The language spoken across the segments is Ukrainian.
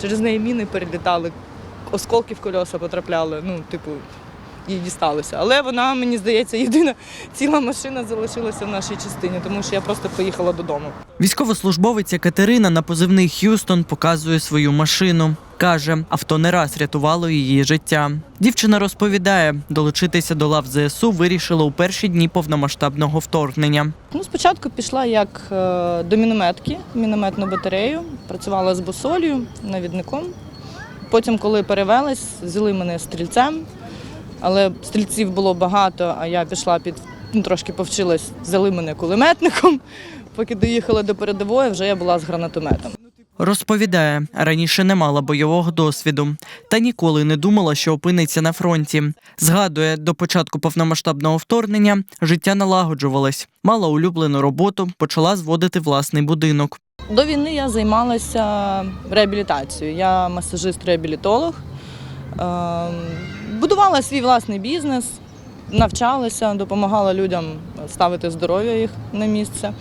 Через неї міни перелітали, осколки в кольоса потрапляли. Ну, типу, їй дісталося. Але вона, мені здається, єдина ціла машина залишилася в нашій частині, тому що я просто поїхала додому. Військовослужбовиця Катерина на позивний Х'юстон показує свою машину. Каже, авто не раз рятувало її життя. Дівчина розповідає, долучитися до лав ЗСУ вирішила у перші дні повномасштабного вторгнення. Ну, спочатку пішла як е, до мінометки, мінометну батарею, працювала з босолью, навідником. Потім, коли перевелась, взяли мене стрільцем, але стрільців було багато, а я пішла під ну, трошки повчилась, взяли мене кулеметником. Поки доїхала до передової, вже я була з гранатометом. Розповідає, раніше не мала бойового досвіду та ніколи не думала, що опиниться на фронті. Згадує, до початку повномасштабного вторгнення життя налагоджувалось, мала улюблену роботу, почала зводити власний будинок. До війни я займалася реабілітацією. Я масажист-реабілітолог. Ем, Будувала свій власний бізнес, навчалася, допомагала людям ставити здоров'я їх на місце.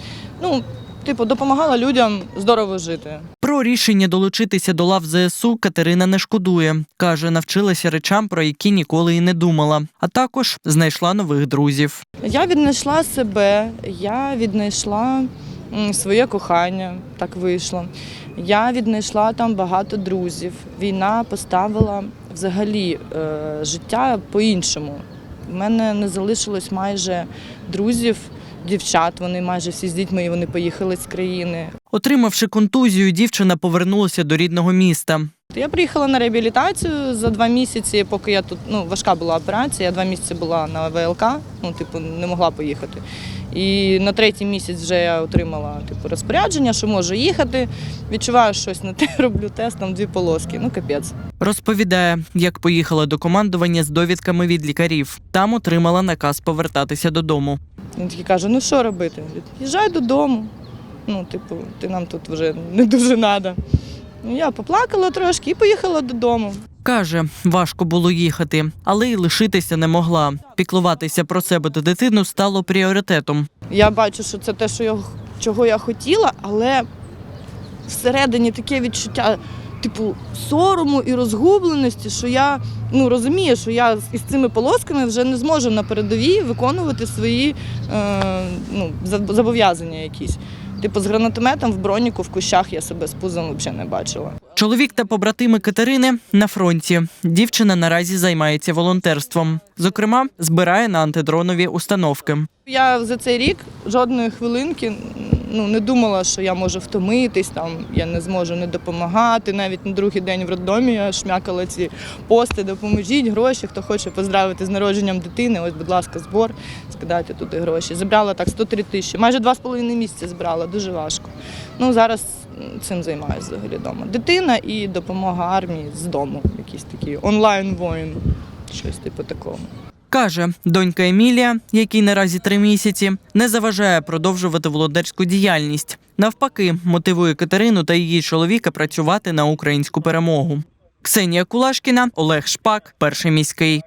Ну, типу, допомагала людям здорово жити. Рішення долучитися до лав ЗСУ Катерина не шкодує. Каже, навчилася речам, про які ніколи і не думала, а також знайшла нових друзів. Я віднайшла себе, я віднайшла своє кохання, так вийшло. Я віднайшла там багато друзів. Війна поставила взагалі е, життя по-іншому. У мене не залишилось майже друзів, дівчат. Вони майже всі з дітьми і вони поїхали з країни. Отримавши контузію, дівчина повернулася до рідного міста. Я приїхала на реабілітацію за два місяці, поки я тут ну важка була операція. Я два місяці була на ВЛК, ну типу не могла поїхати. І на третій місяць вже я отримала типу розпорядження, що можу їхати. Відчуваю щось не те, роблю тест, там дві полоски. Ну капець. Розповідає, як поїхала до командування з довідками від лікарів. Там отримала наказ повертатися додому. Він такий каже: ну що робити? Їжджай додому. Ну, типу, ти нам тут вже не дуже треба. Ну, я поплакала трошки і поїхала додому. Каже, важко було їхати, але й лишитися не могла. Піклуватися про себе та дитину стало пріоритетом. Я бачу, що це те, що я, чого я хотіла, але всередині таке відчуття, типу, сорому і розгубленості, що я ну, розумію, що я із цими полосками вже не зможу на передовій виконувати свої е, ну, зобов'язання якісь. Типу, з гранатометом в броніку в кущах я себе з пузом взагалі не бачила. Чоловік та побратими Катерини на фронті. Дівчина наразі займається волонтерством. Зокрема, збирає на антидронові установки. Я за цей рік жодної хвилинки ну, не думала, що я можу втомитись, там, я не зможу не допомагати. Навіть на другий день в роддомі я шмякала ці пости, допоможіть гроші, хто хоче поздравити з народженням дитини. Ось, будь ласка, збор, скидайте туди гроші. Зібрала так 103 тисячі, майже два з половиною місяці збирала, дуже важко. Ну, зараз цим займаюся взагалі вдома. Дитина і допомога армії з дому, якийсь такий онлайн-воїн, щось типу такого. Каже, донька Емілія, якій наразі три місяці, не заважає продовжувати володарську діяльність. Навпаки, мотивує Катерину та її чоловіка працювати на українську перемогу. Ксенія Кулашкіна, Олег Шпак, перший міський.